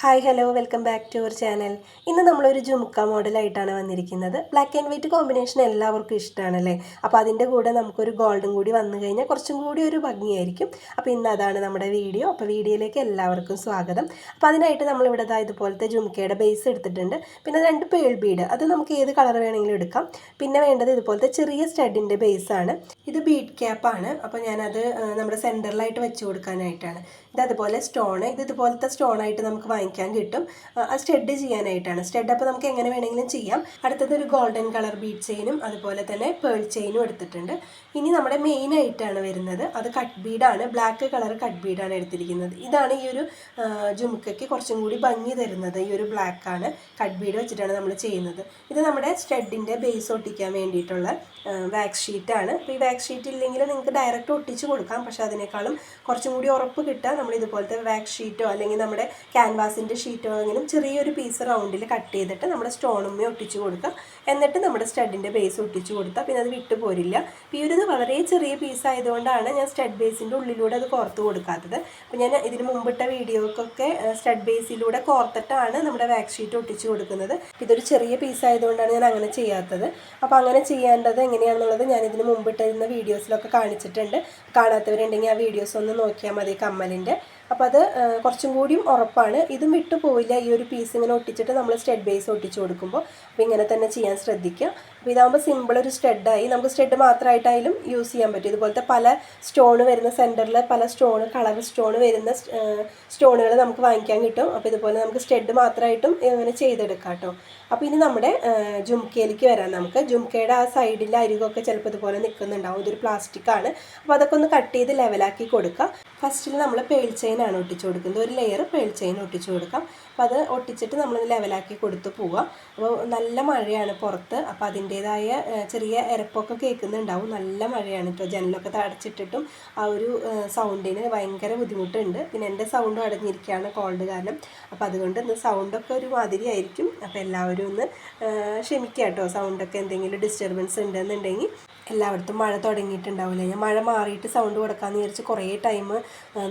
Hi hello welcome back to our channel. ഇന്ന് നമ്മളൊരു ജുമുക്ക മോഡലായിട്ടാണ് വന്നിരിക്കുന്നത്. ബ്ലാക്ക് ആൻഡ് വൈറ്റ് കോമ്പിനേഷൻ എല്ലാവർക്കും ഇഷ്ടമാണല്ലേ അപ്പോൾ അതിന്റെ കൂടെ നമുക്കൊരു ഗോൾഡും കൂടി വന്നു കഴിഞ്ഞാൽ കുറച്ചും കൂടി ഒരു ഭംഗിയായിരിക്കും. അപ്പോൾ ഇന്ന് അതാണ് നമ്മുടെ വീഡിയോ. അപ്പോൾ വീഡിയോയിലേക്ക് എല്ലാവർക്കും സ്വാഗതം. അപ്പോൾ അതിനായിട്ട് നമ്മളിവിടെ ഇതാ ഇതുപോലത്തെ ജുമുക്കയുടെ ബേസ് എടുത്തിട്ടുണ്ട്. പിന്നെ രണ്ട് പേൾ ബീഡ് അത് നമുക്ക് ഏത് കളർ വേണമെങ്കിലും എടുക്കാം. പിന്നെ വേണ്ടത് ഇതുപോലത്തെ ചെറിയ സ്റ്റഡിന്റെ ബേസാണ് ഇത് ബീഡ് ക്യാപ്പാണ് അപ്പോൾ ഞാനത് നമ്മുടെ സെന്ററിലായിട്ട് വെച്ച് കൊടുക്കാനായിട്ടാണ്. ഇത് അതുപോലെ സ്റ്റോണ് ഇത് ഇതുപോലത്തെ സ്റ്റോൺ ആയിട്ട് നമുക്ക് വാങ്ങിക്കാൻ കിട്ടും. അത് സ്റ്റെഡ് ചെയ്യാനായിട്ടാണ്. സ്റ്റെഡ് അപ്പോൾ നമുക്ക് എങ്ങനെ വേണമെങ്കിലും ചെയ്യാം. അടുത്തത് ഒരു ഗോൾഡൻ കളർ ബീഡ് ചെയിനും അതുപോലെ തന്നെ പേൾ ചെയിനും എടുത്തിട്ടുണ്ട്. ഇനി നമ്മുടെ മെയിൻ ആയിട്ടാണ് വരുന്നത്. അത് കട്ട് ബീഡാണ് ബ്ലാക്ക് കളർ കട്ട് ബീഡാണ് എടുത്തിരിക്കുന്നത്. ഇതാണ് ഈ ഒരു ജുമുക്കയ്ക്ക് കുറച്ചും കൂടി ഭംഗി തരുന്നത്. ഈ ഒരു ബ്ലാക്കാണ് കട്ട് ബീഡ് വെച്ചിട്ടാണ് നമ്മൾ ചെയ്യുന്നത്. ഇത് നമ്മുടെ സ്റ്റെഡിന്റെ ബേസ് ഒട്ടിക്കാൻ വേണ്ടിയിട്ടുള്ള വാക്സ് ഷീറ്റാണ് അപ്പോൾ ഈ വാക്സ് ഷീറ്റ് ഇല്ലെങ്കിൽ നിങ്ങൾക്ക് ഡയറക്റ്റ് ഒട്ടിച്ച് കൊടുക്കാം. പക്ഷേ അതിനേക്കാളും കുറച്ചും കൂടി ഉറപ്പ് കിട്ടുക നമ്മൾ ഇതുപോലത്തെ വാക്സ് ഷീറ്റോ അല്ലെങ്കിൽ നമ്മുടെ ക്യാൻവാസിന്റെ ഷീറ്റോ എങ്കിലും ചെറിയൊരു പീസ് റൗണ്ടിൽ കട്ട് ചെയ്തിട്ട് നമ്മുടെ സ്റ്റോണുമ്മ ഒട്ടിച്ച് കൊടുക്കുക എന്നിട്ട് നമ്മുടെ സ്റ്റഡിന്റെ ബേസ് ഒട്ടിച്ച് കൊടുത്താൽ പിന്നെ അത് വിട്ടു പോരില്ല. ഈ ഒരു വളരെ ചെറിയ പീസ് ആയതുകൊണ്ടാണ് ഞാൻ സ്റ്റഡ് ബേസിന്റെ ഉള്ളിലൂടെ അത് കോർത്ത് കൊടുക്കാത്തത്. അപ്പോൾ ഞാൻ ഇതിന് മുമ്പിട്ട വീഡിയോക്കൊക്കെ സ്റ്റഡ് ബേസിലൂടെ കോർത്തിട്ടാണ് നമ്മുടെ വാക്സ് ഷീറ്റ് ഒട്ടിച്ച് കൊടുക്കുന്നത്. ഇതൊരു ചെറിയ പീസ് ആയതുകൊണ്ടാണ് ഞാൻ അങ്ങനെ ചെയ്യാത്തത്. അപ്പോൾ അങ്ങനെ ചെയ്യേണ്ടത് എങ്ങനെയാണെന്നുള്ളത് ഞാൻ ഇതിന് മുമ്പിട്ടിരുന്ന വീഡിയോസിലൊക്കെ കാണിച്ചിട്ടുണ്ട്. കാണാത്തവരുണ്ടെങ്കിൽ ആ വീഡിയോസ് ഒന്ന് നോക്കിയാൽ മതി കമ്മലിന്റെ അപ്പോൾ അത് കുറച്ചും കൂടിയും ഉറപ്പാണ്. ഇതും വിട്ടു പോയില്ല ഈ ഒരു പീസ് ഇങ്ങനെ ഒട്ടിച്ചിട്ട് നമ്മൾ സ്റ്റെഡ് ബേസ് ഒട്ടിച്ചു കൊടുക്കുമ്പോൾ അപ്പോൾ ഇങ്ങനെ തന്നെ ചെയ്യാൻ ശ്രദ്ധിക്കുക അപ്പോൾ ഇതാകുമ്പോൾ സിമ്പിൾ ഒരു സ്റ്റെഡായി നമുക്ക് സ്റ്റെഡ് മാത്രമായിട്ടായാലും യൂസ് ചെയ്യാൻ പറ്റും. ഇതുപോലത്തെ പല സ്റ്റോൺ വരുന്ന സെന്ററിൽ പല സ്റ്റോൺ കളർ സ്റ്റോൺ വരുന്ന സ്റ്റോണുകൾ നമുക്ക് വാങ്ങിക്കാൻ കിട്ടും. അപ്പോൾ ഇതുപോലെ നമുക്ക് സ്റ്റെഡ് മാത്രമായിട്ടും ഇങ്ങനെ ചെയ്തെടുക്കാം കേട്ടോ. അപ്പോൾ ഇനി നമ്മുടെ ജുംക്കയിലേക്ക് വരാം നമുക്ക്. ജുംക്കയുടെ ആ സൈഡിലെ അരികൊക്കെ ചിലപ്പോൾ ഇതുപോലെ നിൽക്കുന്നുണ്ടാവും. ഇതൊരു പ്ലാസ്റ്റിക് ആണ്. അപ്പോൾ അതൊക്കെ ഒന്ന് കട്ട് ചെയ്ത് ലെവലാക്കി കൊടുക്കുക ഫസ്റ്റിൽ നമ്മൾ പേൾ ചെയിൻ ആണ് ഒട്ടിച്ച് കൊടുക്കുന്നത്. ഒരു ലെയർ പേൾ ചെയിൻ ഒട്ടിച്ച് കൊടുക്കാം. അപ്പോൾ അത് ഒട്ടിച്ചിട്ട് നമ്മൾ ലെവലാക്കി കൊടുത്ത് പോവാം. അപ്പോൾ നല്ല മഴയാണ് പുറത്ത്. അപ്പോൾ അതിന്റേതായ ചെറിയ ഇരപ്പൊക്കെ കേൾക്കുന്നുണ്ടാവും. നല്ല മഴയാണ് കേട്ടോ ജനലൊക്കെ അടച്ചിട്ടിട്ടും ആ ഒരു സൗണ്ടിന് ഭയങ്കര ബുദ്ധിമുട്ടുണ്ട്. പിന്നെ എന്റെ സൗണ്ടും അടഞ്ഞിരിക്കുകയാണ് കോൾഡ് കാരണം. അപ്പോൾ അതുകൊണ്ട് ഇന്ന് സൗണ്ടൊക്കെ ഒരു മാതിരി ആയിരിക്കും. അപ്പോൾ എല്ലാവരും ഒന്ന് ആ, ക്ഷമിക്കുക കേട്ടോ സൗണ്ടൊക്കെ എന്തെങ്കിലും ഡിസ്റ്റർബൻസ് ഉണ്ടെന്നുണ്ടെങ്കിൽ എല്ലായിടത്തും മഴ തുടങ്ങിയിട്ടുണ്ടാവില്ല? ഞാൻ മഴ മാറിയിട്ട് സൗണ്ട് കൊടുക്കാമെന്ന് വിചാരിച്ച് കുറേ ടൈം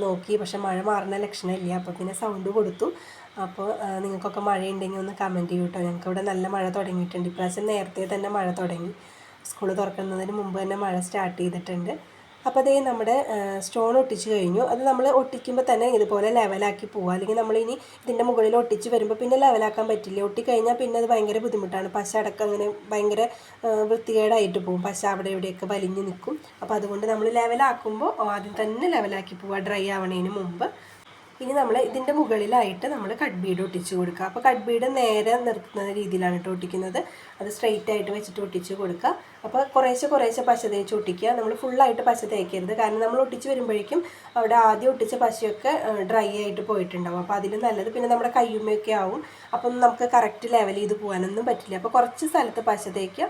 നോക്കി. പക്ഷെ മഴ മാറുന്ന ലക്ഷണമില്ല. അപ്പോൾ പിന്നെ സൗണ്ട് കൊടുത്തു. അപ്പോൾ നിങ്ങൾക്കൊക്കെ മഴയുണ്ടെങ്കിൽ ഒന്ന് കമന്റ് ചെയ്യൂ കേട്ടോ ഞങ്ങൾക്ക് ഇവിടെ നല്ല മഴ തുടങ്ങിയിട്ടുണ്ട്. ഇപ്രാവശ്യം നേരത്തെ തന്നെ മഴ തുടങ്ങി. സ്കൂൾ തുറക്കുന്നതിന് മുമ്പ് തന്നെ മഴ സ്റ്റാർട്ട് ചെയ്തിട്ടുണ്ട്. അപ്പോൾ അതേ നമ്മുടെ സ്റ്റോൺ ഒട്ടിച്ച് കഴിഞ്ഞു. അത് നമ്മൾ ഒട്ടിക്കുമ്പോൾ തന്നെ ഇതുപോലെ ലെവലാക്കി പോവുക അല്ലെങ്കിൽ നമ്മളിനി ഇതിന്റെ മുകളിൽ ഒട്ടിച്ച് വരുമ്പോൾ പിന്നെ ലെവലാക്കാൻ പറ്റില്ല. ഒട്ടിക്കഴിഞ്ഞാൽ പിന്നെ അത് ഭയങ്കര ബുദ്ധിമുട്ടാണ്. പശ അടക്കം അങ്ങനെ ഭയങ്കര വൃത്തികേടായിട്ട് പോകും പശ അവിടെ ഇവിടെയൊക്കെ വലിഞ്ഞ് നിൽക്കും അപ്പോൾ അതുകൊണ്ട് നമ്മൾ ലെവലാക്കുമ്പോൾ ആദ്യം തന്നെ ലെവലാക്കി പോവുക ഡ്രൈ ആവണതിന് മുമ്പ്. ഇനി നമ്മൾ ഇതിന്റെ മുകളിലായിട്ട് നമ്മൾ കട്ട് ബീഡ് ഒട്ടിച്ച് കൊടുക്കുക. അപ്പോൾ കട്ട് ബീഡ് നേരെ നിർത്തുന്ന രീതിയിലാണ് കേട്ടോ ഒട്ടിക്കുന്നത്. അത് സ്ട്രെയിറ്റ് ആയിട്ട് വെച്ചിട്ട് ഒട്ടിച്ച് കൊടുക്കുക. അപ്പോൾ കുറേശ്ശെ കുറേശ്ശെ പശ തേച്ച് ഒട്ടിക്കുക. നമ്മൾ ഫുള്ളായിട്ട് പശ തേക്കരുത്. കാരണം നമ്മൾ ഒട്ടിച്ച് വരുമ്പോഴേക്കും അവിടെ ആദ്യം ഒട്ടിച്ച പശയൊക്കെ ഡ്രൈ ആയിട്ട് പോയിട്ടുണ്ടാവും. അപ്പോൾ അതിൽ നല്ലത് പിന്നെ നമ്മുടെ കയ്യുമ്മയൊക്കെ ആവും. അപ്പം നമുക്ക് കറക്റ്റ് ലെവൽ ചെയ്ത് പോകാനൊന്നും പറ്റില്ല. അപ്പോൾ കുറച്ച് സ്ഥലത്ത് പശ തേക്കുക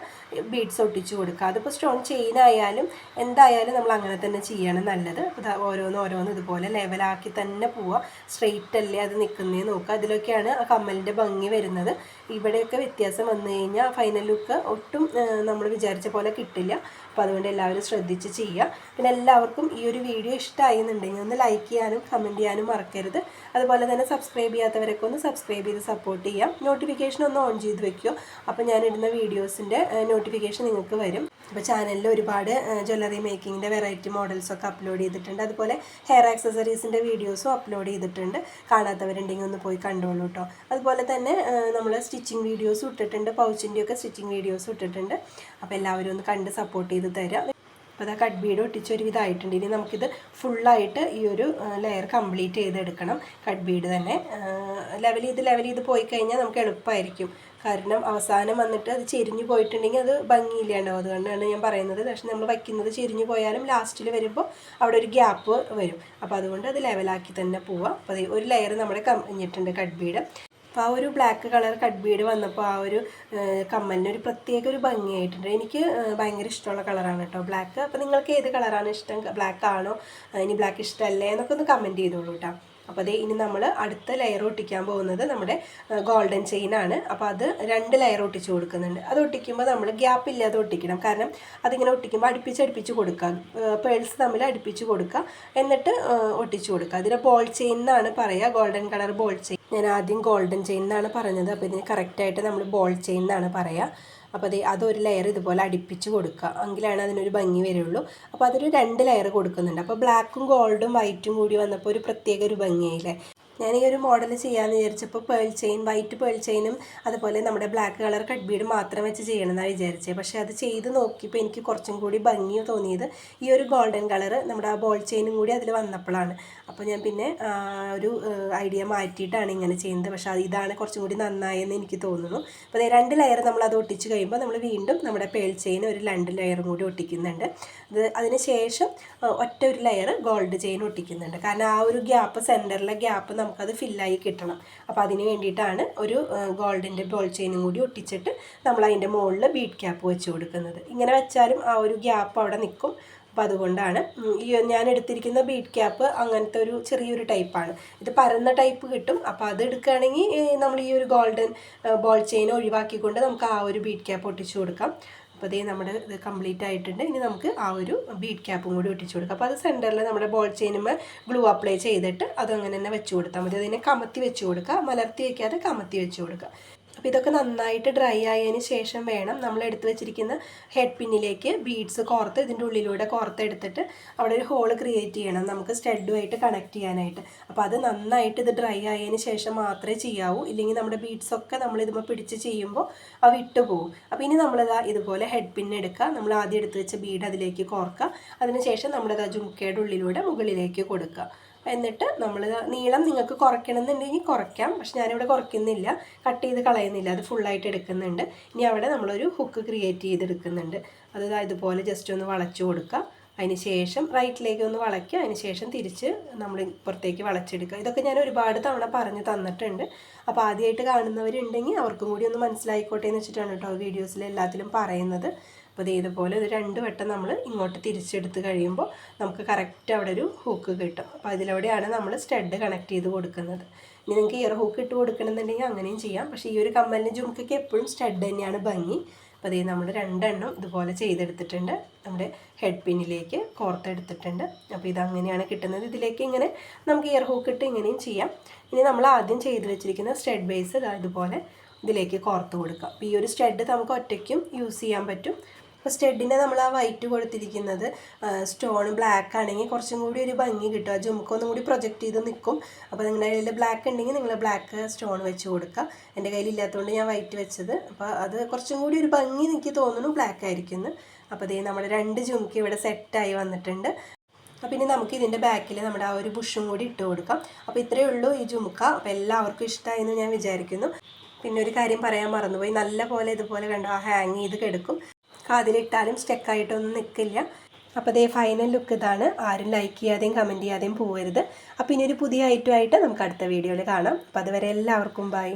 ബീഡ്സ് ഒട്ടിച്ച് കൊടുക്കുക. അതിപ്പോൾ സ്റ്റോൺ ചെയിൻ ആയാലും എന്തായാലും നമ്മൾ അങ്ങനെ തന്നെ ചെയ്യണം നല്ലത്. ഓരോന്ന് ഓരോന്ന് ഇതുപോലെ ലെവലാക്കി തന്നെ പോവുക സ്ട്രെയിറ്റ് അല്ലേ അത് നിൽക്കുന്നേ നോക്കുക. അതിലൊക്കെയാണ് ആ കമ്മലിന്റെ ഭംഗി വരുന്നത്. ഇവിടെയൊക്കെ വ്യത്യാസം വന്നു കഴിഞ്ഞാൽ ഫൈനൽ ലുക്ക് ഒട്ടും നമ്മൾ വിചാരിച്ച പോലെ കിട്ടില്ല. അപ്പോൾ അതുകൊണ്ട് എല്ലാവരും ശ്രദ്ധിച്ച് ചെയ്യുക. പിന്നെ എല്ലാവർക്കും ഈ ഒരു വീഡിയോ ഇഷ്ടമായി എന്നുണ്ടെങ്കിൽ ഒന്ന് ലൈക്ക് ചെയ്യാനും കമന്റ് ചെയ്യാനും മറക്കരുത്. അതുപോലെ തന്നെ സബ്സ്ക്രൈബ് ചെയ്യാത്തവരൊക്കെ ഒന്ന് സബ്സ്ക്രൈബ് ചെയ്ത് സപ്പോർട്ട് ചെയ്യാം നോട്ടിഫിക്കേഷൻ ഒന്ന് ഓൺ ചെയ്ത് വെക്കുക. അപ്പോൾ ഞാനിടുന്ന വീഡിയോസിന്റെ നോട്ടിഫിക്കേഷൻ നിങ്ങൾക്ക് വരും. അപ്പോൾ ചാനലിൽ ഒരുപാട് ജ്വല്ലറി മേക്കിങ്ങിന്റെ വെറൈറ്റി മോഡൽസൊക്കെ അപ്ലോഡ് ചെയ്തിട്ടുണ്ട്. അതുപോലെ ഹെയർ ആക്സസറീസിന്റെ വീഡിയോസും അപ്ലോഡ് ചെയ്തിട്ടുണ്ട്. കാണാത്തവരുണ്ടെങ്കിൽ ഒന്ന് പോയി കണ്ടോളൂ കേട്ടോ അതുപോലെ തന്നെ നമ്മൾ സ്റ്റിച്ചിങ് വീഡിയോസ് ഇട്ടിട്ടുണ്ട്. പൗച്ചിന്റെയൊക്കെ സ്റ്റിച്ചിങ് വീഡിയോസ് ഇട്ടിട്ടുണ്ട്. അപ്പോൾ എല്ലാവരും ഒന്ന് കണ്ട് സപ്പോർട്ട് ചെയ്ത് തരാം. അപ്പോൾ അതാ കട്ട് ബീഡ് ഒട്ടിച്ച ഒരു വിധമായിട്ടുണ്ട് ഇനി നമുക്കിത് ഫുള്ളായിട്ട് ഈ ഒരു ലെയർ കംപ്ലീറ്റ് ചെയ്തെടുക്കണം. കട്ട് ബീഡ് തന്നെ. ലെവൽ ചെയ്ത് ലെവൽ ചെയ്ത് പോയി കഴിഞ്ഞാൽ നമുക്ക് എളുപ്പമായിരിക്കും കാരണം അവസാനം വന്നിട്ട് അത് ചെരിഞ്ഞു പോയിട്ടുണ്ടെങ്കിൽ അത് ഭംഗിയില്ലാണ്ടാവും. അതുകൊണ്ടാണ് ഞാൻ പറയുന്നത്. പക്ഷെ നമ്മൾ വയ്ക്കുന്നത് ചെരിഞ്ഞു പോയാലും ലാസ്റ്റിൽ വരുമ്പോൾ അവിടെ ഒരു ഗ്യാപ്പ് വരും. അപ്പോൾ അതുകൊണ്ട് അത് ലെവലാക്കി തന്നെ പോവാം. അപ്പോൾ ഒരു ലെയർ നമ്മുടെ കഴിഞ്ഞിട്ടുണ്ട് കഡ്ബീഡ് അപ്പോൾ ആ ഒരു ബ്ലാക്ക് കളർ കഡ്ബീഡ് ബീഡ് വന്നപ്പോൾ ആ ഒരു കമ്മലിന് ഒരു പ്രത്യേക ഒരു ഭംഗിയായിട്ടുണ്ട്. എനിക്ക് ഭയങ്കര ഇഷ്ടമുള്ള കളറാണ് കേട്ടോ ബ്ലാക്ക് അപ്പോൾ നിങ്ങൾക്ക് ഏത് കളറാണ് ഇഷ്ടം? ബ്ലാക്ക് ആണോ? ഇനി ബ്ലാക്ക് ഇഷ്ടമല്ലേ? എന്നൊക്കെ ഒന്ന് കമന്റ് ചെയ്തോളൂ കേട്ടോ. അപ്പോൾ അതേ ഇനി നമ്മൾ അടുത്ത ലെയർ ഒട്ടിക്കാൻ പോകുന്നത് നമ്മുടെ ഗോൾഡൻ ചെയിൻ ആണ്. അപ്പോൾ അത് രണ്ട് ലെയർ ഒട്ടിച്ച് കൊടുക്കുന്നുണ്ട്. അത് ഒട്ടിക്കുമ്പോൾ നമ്മൾ ഗ്യാപ്പ് ഇല്ലാതെ ഒട്ടിക്കണം. കാരണം അതിങ്ങനെ ഒട്ടിക്കുമ്പോൾ അടുപ്പിച്ച് അടുപ്പിച്ച് കൊടുക്കുക പേൾസ് തമ്മിൽ അടുപ്പിച്ച് കൊടുക്കുക എന്നിട്ട് ഒട്ടിച്ച് കൊടുക്കുക അതിന് ബോൾ ചെയിൻ എന്നാണ് പറയുക ഗോൾഡൻ കളർ ബോൾ ചെയിൻ ഞാൻ ആദ്യം ഗോൾഡൻ ചെയിൻ എന്നാണ് പറഞ്ഞത്. അപ്പോൾ ഇതിന് കറക്റ്റായിട്ട് നമ്മൾ ബോൾ ചെയിൻ എന്നാണ് പറയുക അപ്പോൾ അത് അതൊരു ലെയർ ഇതുപോലെ അടുപ്പിച്ച് കൊടുക്കുക. എങ്കിലാണ് അതിനൊരു ഭംഗി വരുള്ളൂ. അപ്പോൾ അതൊരു രണ്ട് ലെയർ കൊടുക്കുന്നുണ്ട്. അപ്പോൾ ബ്ലാക്കും ഗോൾഡും വൈറ്റും കൂടി വന്നപ്പോൾ ഒരു പ്രത്യേക ഒരു ഭംഗിയായില്ലേ? ഞാൻ ഈ ഒരു മോഡൽ ചെയ്യാമെന്ന് വിചാരിച്ചപ്പോൾ പേൾ ചെയിൻ വൈറ്റ് പേൾ ചെയിനും അതുപോലെ നമ്മുടെ ബ്ലാക്ക് കളർ കട്ട് ബീഡ് മാത്രം വെച്ച് ചെയ്യണമെന്നാണ് വിചാരിച്ചത് പക്ഷേ അത് ചെയ്ത് നോക്കിയപ്പോൾ എനിക്ക് കുറച്ചും കൂടി ഭംഗി തോന്നിയത് ഈ ഒരു ഗോൾഡൻ കളർ നമ്മുടെ ആ ബോൾ ചെയിനും കൂടി അതിൽ വന്നപ്പോഴാണ് അപ്പോൾ ഞാൻ പിന്നെ ഒരു ഐഡിയ മാറ്റിയിട്ടാണ് ഇങ്ങനെ ചെയ്യുന്നത്. പക്ഷേ ഇതാണ് കുറച്ചും കൂടി നന്നായെന്ന് എനിക്ക് തോന്നുന്നു. അപ്പോൾ രണ്ട് ലെയർ നമ്മൾ അത് ഒട്ടിച്ച് കഴിയുമ്പോൾ നമ്മൾ വീണ്ടും നമ്മുടെ പേൾ ചെയിൻ ഒരു രണ്ട് ലെയറും കൂടി ഒട്ടിക്കുന്നുണ്ട്. അത് അതിന് ശേഷം ഒറ്റ ഒരു ലെയർ ഗോൾഡ് ചെയിൻ ഒട്ടിക്കുന്നുണ്ട്. കാരണം ആ ഒരു ഗ്യാപ്പ് സെന്ററിലെ ഗ്യാപ്പ് നമുക്കത് ഫില്ലായി കിട്ടണം. അപ്പോൾ അതിന് വേണ്ടിയിട്ടാണ് ഒരു ഗോൾഡിന്റെ ബോൾ ചെയിനും കൂടി ഒട്ടിച്ചിട്ട് നമ്മൾ അതിന്റെ മുകളിൽ ബീഡ് ക്യാപ്പ് വെച്ച് കൊടുക്കുന്നത്. ഇങ്ങനെ വെച്ചാലും ആ ഒരു ഗ്യാപ്പ് അവിടെ നിൽക്കും. അപ്പോൾ അതുകൊണ്ടാണ് ഈ ഞാൻ എടുത്തിരിക്കുന്ന ബീഡ് ക്യാപ്പ് അങ്ങനത്തെ ഒരു ചെറിയൊരു ടൈപ്പാണ്. ഇത് പരന്ന ടൈപ്പ് കിട്ടും. അപ്പോൾ അത് എടുക്കുകയാണെങ്കിൽ നമ്മൾ ഈ ഒരു ഗോൾഡൻ ബോൾ ചെയിൻ ഒഴിവാക്കിക്കൊണ്ട് നമുക്ക് ആ ഒരു ബീഡ് ക്യാപ്പ് ഒട്ടിച്ചു കൊടുക്കാം. അപ്പോൾ അതേ നമ്മുടെ ഇത് കംപ്ലീറ്റ് ആയിട്ടുണ്ട്. ഇനി നമുക്ക് ആ ഒരു ബീഡ് ക്യാപ്പും കൂടി ഒട്ടിച്ചു കൊടുക്കാം. അപ്പോൾ അത് സെന്ററിൽ നമ്മുടെ ബോൾ ചെയിനുമ്പോൾ ഗ്ലൂ അപ്ലൈ ചെയ്തിട്ട് അതങ്ങനെ തന്നെ വെച്ച് കൊടുത്താൽ മതി. അതിനെ കമത്തി വെച്ച് കൊടുക്കുക. മലർത്തി വയ്ക്കാതെ കമത്തി വെച്ച് കൊടുക്കുക. അപ്പോൾ ഇതൊക്കെ നന്നായിട്ട് ഡ്രൈ ആയതിന് ശേഷം വേണം നമ്മൾ എടുത്തു വെച്ചിരിക്കുന്ന ഹെഡ് പിന്നിലേക്ക് ബീഡ്സ് കോർത്ത് ഇതിന്റെ ഉള്ളിലൂടെ കോർത്തെടുത്തിട്ട് അവിടെ ഒരു ഹോൾ ക്രിയേറ്റ് ചെയ്യണം. നമുക്ക് സ്റ്റഡുമായിട്ട് കണക്ട് ചെയ്യാനായിട്ട്. അപ്പോൾ അത് നന്നായിട്ട് ഇത് ഡ്രൈ ആയതിന് ശേഷം മാത്രമേ ചെയ്യാവൂ. ഇല്ലെങ്കിൽ നമ്മുടെ ബീഡ്സൊക്കെ നമ്മൾ ഇതുമ്പോൾ പിടിച്ച് ചെയ്യുമ്പോൾ അവ പോകും അപ്പോൾ ഇനി നമ്മളിതാ ഇതുപോലെ ഹെഡ് പിൻ എടുക്കുക. നമ്മൾ ആദ്യം എടുത്ത് വെച്ച ബീഡ് അതിലേക്ക് കോർക്കുക. അതിനുശേഷം നമ്മുടെ ജുമുക്കയുടെ ഉള്ളിലൂടെ മുകളിലേക്ക് കൊടുക്കുക. എന്നിട്ട് നമ്മൾ നീളം നിങ്ങൾക്ക് കുറയ്ക്കണമെന്നുണ്ടെങ്കിൽ കുറയ്ക്കാം. പക്ഷെ ഞാനിവിടെ കുറയ്ക്കുന്നില്ല. കട്ട് ചെയ്ത് കളയുന്നില്ല. അത് ഫുള്ളായിട്ട് എടുക്കുന്നുണ്ട്. ഇനി അവിടെ നമ്മളൊരു ഹുക്ക് ക്രിയേറ്റ് ചെയ്തെടുക്കുന്നുണ്ട്. അത് ഇതുപോലെ ജസ്റ്റ് ഒന്ന് വളച്ചു കൊടുക്കുക അതിന് ശേഷം റൈറ്റിലേക്ക് ഒന്ന് വളയ്ക്കുക. അതിന് ശേഷം തിരിച്ച് നമ്മൾ പുറത്തേക്ക് വളച്ചെടുക്കുക. ഇതൊക്കെ ഞാൻ ഒരുപാട് തവണ പറഞ്ഞു തന്നിട്ടുണ്ട്. അപ്പോൾ ആദ്യമായിട്ട് കാണുന്നവരുണ്ടെങ്കിൽ അവർക്കും കൂടി ഒന്ന് മനസ്സിലായിക്കോട്ടെ എന്ന് വെച്ചിട്ടാണ് കേട്ടോ വീഡിയോസിൽ എല്ലാത്തിലും പറയുന്നത്. അപ്പോൾ ഇതുപോലെ ഒരു രണ്ട് വട്ടം നമ്മൾ ഇങ്ങോട്ട് തിരിച്ചെടുത്ത് കഴിയുമ്പോൾ നമുക്ക് കറക്റ്റ് അവിടെ ഒരു ഹൂക്ക് കിട്ടും. അപ്പോൾ അതിലൂടെയാണ് നമ്മൾ സ്റ്റഡ് കണക്ട് ചെയ്ത് കൊടുക്കുന്നത്. ഇനി നിങ്ങൾക്ക് ഇയർ ഹൂക്ക് ഇട്ട് കൊടുക്കണമെന്നുണ്ടെങ്കിൽ അങ്ങനെയും ചെയ്യാം. പക്ഷേ ഈ ഒരു കമ്മലിന് ജുമുക്കൊക്കെ എപ്പോഴും സ്റ്റഡ് തന്നെയാണ് ഭംഗി. അപ്പോൾ അതേ നമ്മൾ രണ്ടെണ്ണം ഇതുപോലെ ചെയ്തെടുത്തിട്ടുണ്ട്. നമ്മുടെ ഹെഡ് പിന്നിലേക്ക് കോർത്തെടുത്തിട്ടുണ്ട്. അപ്പോൾ ഇതങ്ങനെയാണ് കിട്ടുന്നത്. ഇതിലേക്ക് ഇങ്ങനെ നമുക്ക് ഇയർ ഹൂക്ക് ഇട്ട് ഇങ്ങനെയും ചെയ്യാം. ഇനി നമ്മൾ ആദ്യം ചെയ്ത് വെച്ചിരിക്കുന്ന സ്റ്റെഡ് ബേസ് ഇതുപോലെ ഇതിലേക്ക് കോർത്ത് കൊടുക്കാം. അപ്പോൾ ഈ ഒരു സ്റ്റെഡ് നമുക്ക് ഒറ്റയ്ക്കും യൂസ് ചെയ്യാൻ പറ്റും. അപ്പോൾ സ്റ്റെഡിനെ നമ്മൾ ആ വൈറ്റ് കൊടുത്തിരിക്കുന്നത് സ്റ്റോൺ ബ്ലാക്ക് ആണെങ്കിൽ കുറച്ചും കൂടി ഒരു ഭംഗി കിട്ടും. ആ ജുമുക്കൊന്നും കൂടി പ്രൊജക്റ്റ് ചെയ്ത് നിൽക്കും. അപ്പോൾ നിങ്ങളുടെ കയ്യിൽ ബ്ലാക്ക് ഉണ്ടെങ്കിൽ നിങ്ങൾ ബ്ലാക്ക് സ്റ്റോൺ വെച്ച് കൊടുക്കുക. എന്റെ കയ്യിൽ ഇല്ലാത്തതുകൊണ്ട് ഞാൻ വൈറ്റ് വെച്ചത്. അപ്പോൾ അത് കുറച്ചും കൂടി ഒരു ഭംഗി എനിക്ക് തോന്നുന്നു ബ്ലാക്ക് ആയിരിക്കുന്നു അപ്പോൾ ഇതേ നമ്മുടെ രണ്ട് ജുമുക്ക് ഇവിടെ സെറ്റായി വന്നിട്ടുണ്ട്. അപ്പോൾ ഇനി നമുക്ക് ഇതിന്റെ ബാക്കിൽ നമ്മുടെ ആ ഒരു ബുഷും കൂടി ഇട്ട് കൊടുക്കാം. അപ്പോൾ ഇത്രയേ ഉള്ളൂ ഈ ജുമുക്ക അപ്പോൾ എല്ലാവർക്കും ഇഷ്ടമായി എന്ന് ഞാൻ വിചാരിക്കുന്നു. പിന്നെ ഒരു കാര്യം പറയാൻ മറന്നുപോയി. നല്ല പോലെ ഇതുപോലെ കണ്ടോ? ആ ഹാങ് ചെയ്ത് കിടക്കും. കാതിലിട്ടാലും സ്റ്റെക്കായിട്ടൊന്നും നിൽക്കില്ല അപ്പോൾ അതേ ഫൈനൽ ലുക്ക് ഇതാണ്. ആരും ലൈക്ക് ചെയ്യാതെയും കമന്റ് ചെയ്യാതെയും പോകരുത് അപ്പോൾ ഇനി ഒരു പുതിയ ഐറ്റമായിട്ട് നമുക്ക് അടുത്ത വീഡിയോയിൽ കാണാം. അപ്പോൾ അതുവരെ എല്ലാവർക്കും ബൈ